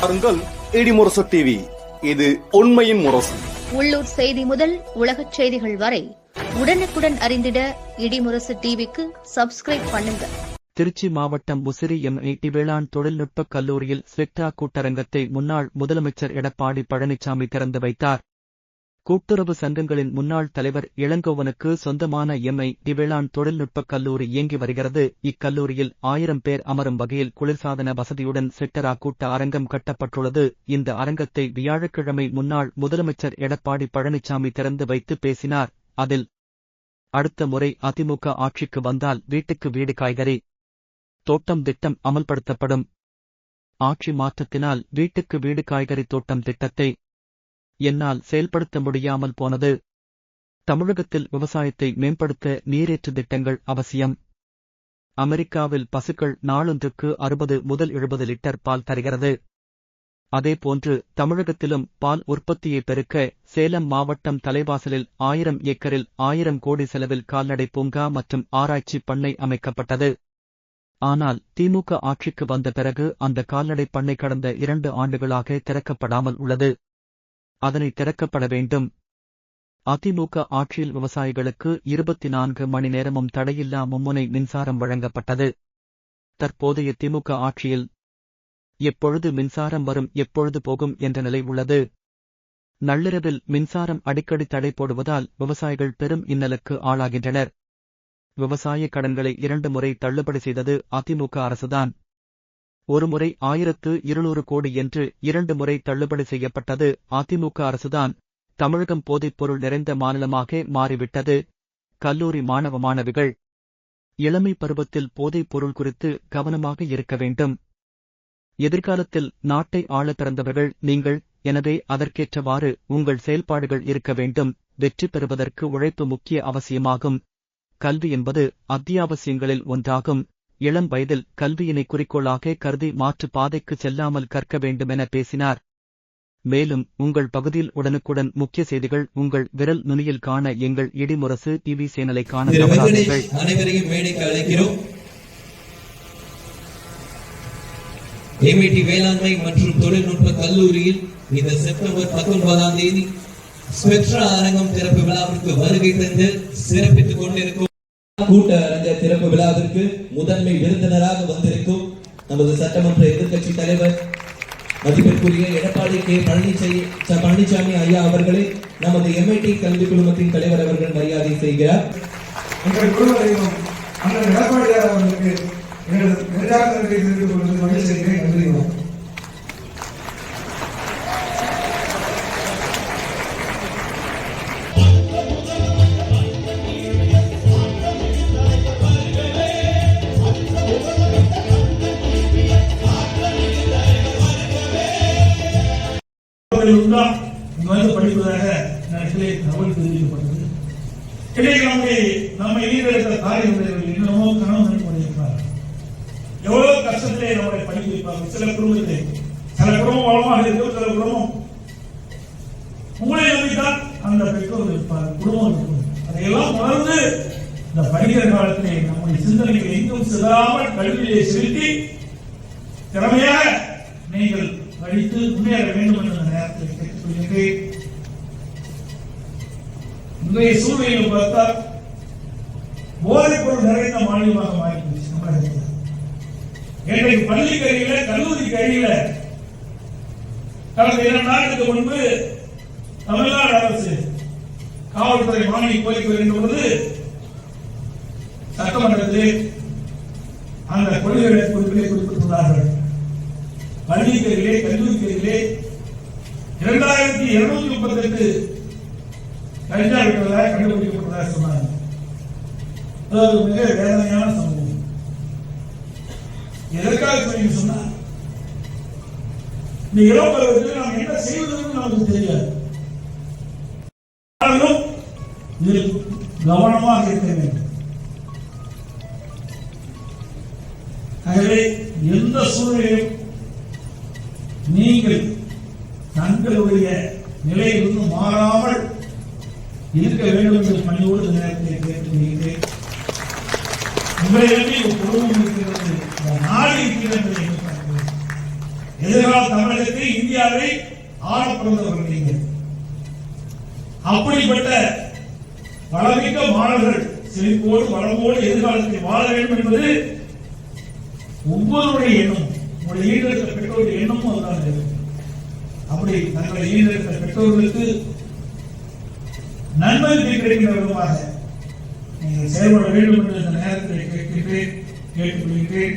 பாருங்கள் இடிமுரசு டிவி இது உண்மையின் முரசு. உள்ளூர் செய்தி முதல் உலகச் செய்திகள் வரை உடனுக்குடன் அறிந்திட இடிமுரசு டிவிக்கு சப்ஸ்கிரைப் பண்ணுங்க திருச்சி மாவட்டம் முசிறி எம்ஐடி வேளாண் தொழில்நுட்பக் கல்லூரியில் ஸ்வெக்டா கூட்டரங்கத்தை முன்னாள் முதலமைச்சர் எடப்பாடி பழனிசாமி திறந்து வைத்தார். கூட்டுறவு சங்கங்களின் முன்னாள் தலைவர் இளங்கோவனுக்கு சொந்தமான எம்ஐ வேளாண் தொழில்நுட்பக் கல்லூரி இயங்கி வருகிறது. இக்கல்லூரியில் ஆயிரம் பேர் அமரும் வகையில் குளிர்சாதன வசதியுடன் சிட்டரா கூட்ட அரங்கம் கட்டப்பட்டுள்ளது. இந்த அரங்கத்தை வியாழக்கிழமை முன்னாள் முதலமைச்சர் எடப்பாடி பழனிசாமி திறந்து வைத்து பேசினார். அதில் அடுத்த முறை அதிமுக ஆட்சிக்கு வந்தால் வீட்டுக்கு வீடு காய்கறி தோட்டம் திட்டம் அமல்படுத்தப்படும். ஆட்சி மாற்றத்தினால் வீட்டுக்கு வீடு காய்கறி தோட்டம் திட்டத்தை என்னால் செயல்படுத்த முடியாமல் போனது. தமிழகத்தில் விவசாயத்தை மேம்படுத்த நீரேற்று திட்டங்கள் அவசியம். அமெரிக்காவில் பசுக்கள் நாளொன்றுக்கு அறுபது முதல் எழுபது லிட்டர் பால் தருகிறது. அதேபோன்று தமிழகத்திலும் பால் உற்பத்தியை பெருக்க சேலம் மாவட்டம் தலைவாசலில் ஆயிரம் ஏக்கரில் ஆயிரம் கோடி செலவில் கால்நடை பூங்கா மற்றும் ஆராய்ச்சி பண்ணை அமைக்கப்பட்டது. ஆனால் திமுக ஆட்சிக்கு வந்த பிறகு அந்த கால்நடை பண்ணை கடந்த இரண்டு ஆண்டுகளாக திறக்கப்படாமல் உள்ளது. அதனை திறக்கப்பட வேண்டும். அதிமுக ஆட்சியில் விவசாயிகளுக்கு இருபத்தி நான்கு மணி நேரமும் தடையில்லா மும்முனை மின்சாரம் வழங்கப்பட்டது. தற்போதைய திமுக ஆட்சியில் எப்பொழுது மின்சாரம் வரும் எப்பொழுது போகும் என்ற நிலை உள்ளது. நள்ளிரவில் மின்சாரம் அடிக்கடி தடை போடுவதால் விவசாயிகள் பெரும் இன்னலுக்கு ஆளாகின்றனர். விவசாய கடன்களை இரண்டு முறை தள்ளுபடி செய்தது அதிமுக அரசுதான். ஒருமுறை ஆயிரத்து இருநூறு கோடி என்று இரண்டு முறை தள்ளுபடி செய்யப்பட்டது அதிமுக அரசுதான். தமிழகம் போதைப்பொருள் நிறைந்த மாநிலமாக மாறிவிட்டது. கல்லூரி மாணவ மாணவிகள். இளமை பருவத்தில் போதைப் பொருள் குறித்து கவனமாக இருக்க வேண்டும். எதிர்காலத்தில் நாட்டை ஆள பிறந்தவர்கள் நீங்கள் எனவே அதற்கேற்றவாறு உங்கள் செயல்பாடுகள் இருக்க வேண்டும். வெற்றி பெறுவதற்கு உழைப்பு முக்கிய அவசியமாகும். கல்வி என்பது அத்தியாவசியங்களில் ஒன்றாகும். இளம் வயதில் கல்வியினை குறிக்கோளாக கருதி மாற்று பாதைக்கு செல்லாமல் கற்க வேண்டுமென பேசினார். மேலும் உங்கள் பகுதியில் உடனுக்குடன் முக்கிய செய்திகள் உங்கள் விரல் நுனியில் காண எங்கள் இடிமுரசு டிவி சேனலை காண அனைவரையும் மேடைக்கு அழைக்கிறோம். ஏமிடி வேளாண்மை மற்றும் தொழில்நுட்ப கல்லூரியில் இந்த செப்டம்பர் பத்தொன்பதாம் தேதி ஸ்பெக்ட்ரா அரங்கம் திறப்பு விழாவிற்கு வருகை தந்து சிறப்பித்துக் கொண்டிருக்கும் கூட்ட அரங்க திறப்பு விழாவிற்கு முதன்மை விருந்தினராக வந்திருக்கும் நமது சட்டமன்ற எதிர்கட்சி தலைவர் மதிப்பிற்குரிய எடப்பாடி கே. பழனிசாமி பழனிசாமி ஐயா அவர்களை நமது எம்ஐடி கல்வி குழுமத்தின் தலைவர் அவர்கள் மரியாதை செய்கிறார். எங்கள் குழுவரையும் அண்ணன் எடப்பாடியார் அவர்களுக்கு எங்களது நெஞ்சார்ந்த மகிழ்ச்சி அடைகிறேன் உண்டா இங்க வந்து படிப்பதாக நேரத்திலே தகவல் தெரிவிக்கப்பட்டது. இன்றைக்கு நம்மை நம்மை ஈடெடுத்த தாய் என்னமோ கனவு கண்டு கொண்டிருக்கிறார். எவ்வளவு கஷ்டத்திலே நம்மளை படிக்க வைப்பாங்க சில குடும்பத்திலே. சில குடும்பம் வளமாக இருக்கும் சில குடும்பம் உங்களை நம்பித்தான் அந்த பெற்றோர்கள் இருப்பார் குடும்பம் இருக்கும் அதையெல்லாம் உணர்ந்து இந்த படிக்கிற காலத்திலே நம்முடைய சிந்தனைகள் எங்கும் சிதாமல் கல்வியை செலுத்தி திறமையாக படித்து முன்னேற வேண்டும் என்ற நேரத்தில் கேட்டுக்கொள்கின்றேன் இன்றைய சூழ்நிலையில் பார்த்தால் போதைப்பொருள் நிறைந்த மாநிலமாக மாறிப்போச்சு தமிழகத்தில் இன்றைக்கு பள்ளிக்கு அருகில கல்லூரி அருகில கடந்த இரண்டு நாட்களுக்கு முன்பு தமிழ்நாடு அரசு காவல்துறை மானிய கோரிக்கை வருகின்ற பொழுது சட்டமன்றத்தில் அந்த கொள்கைகளை குறிப்பிட்டு குறிப்பிட்டுள்ளார்கள். பள்ளிக்கரிலே கல்லூரிக்கரிலே இரண்டாயிரத்தி இருநூத்தி முப்பத்தி எட்டு கஞ்சா விட்டதாக கண்டுபிடிக்கப்பட்டதாக சொன்னாங்க. அது மிக வேதனையான சம்பவம். எதற்காக சொன்னீங்க சொன்னா இந்த இளம் பருவத்தில் நாம் என்ன செய்வதுன்னு நமக்கு தெரியாது. இதில் கவனமாக இருக்க வேண்டும். ஆகவே எந்த சூழ்நிலையும் நீங்கள் தங்களுடைய நிலையிலிருந்து மாறாமல் இருக்க வேண்டும் என்று பணியோடு இந்த நேரத்தில் கேட்டுக்கொள்கிறேன். உங்களிடமே குடும்பம் இருக்கிறது நாடு இருக்கிறது என்பதை எதிர்கால தமிழகத்தை இந்தியாவை ஆள பிறந்தவர்கள் நீங்கள். அப்படிப்பட்ட வளமிக்க மாணவர்கள் செழிப்போடு வளமோடு எதிர்காலத்தில் வாழ வேண்டும் என்பது ஒவ்வொருடைய எண்ணம். உங்களுடைய ஈடுபட்ட பெற்றோர்கள் எண்ணமும் அதுதான் இருக்கு. அப்படி தங்களை ஈடுபட்ட பெற்றோர்களுக்கு நன்மை கிடைக்கின்ற விதமாக நீங்கள் செயல்பட வேண்டும் என்று இந்த நேரத்தில் கேட்கின்றேன் கேட்டுக்கொள்கின்றேன்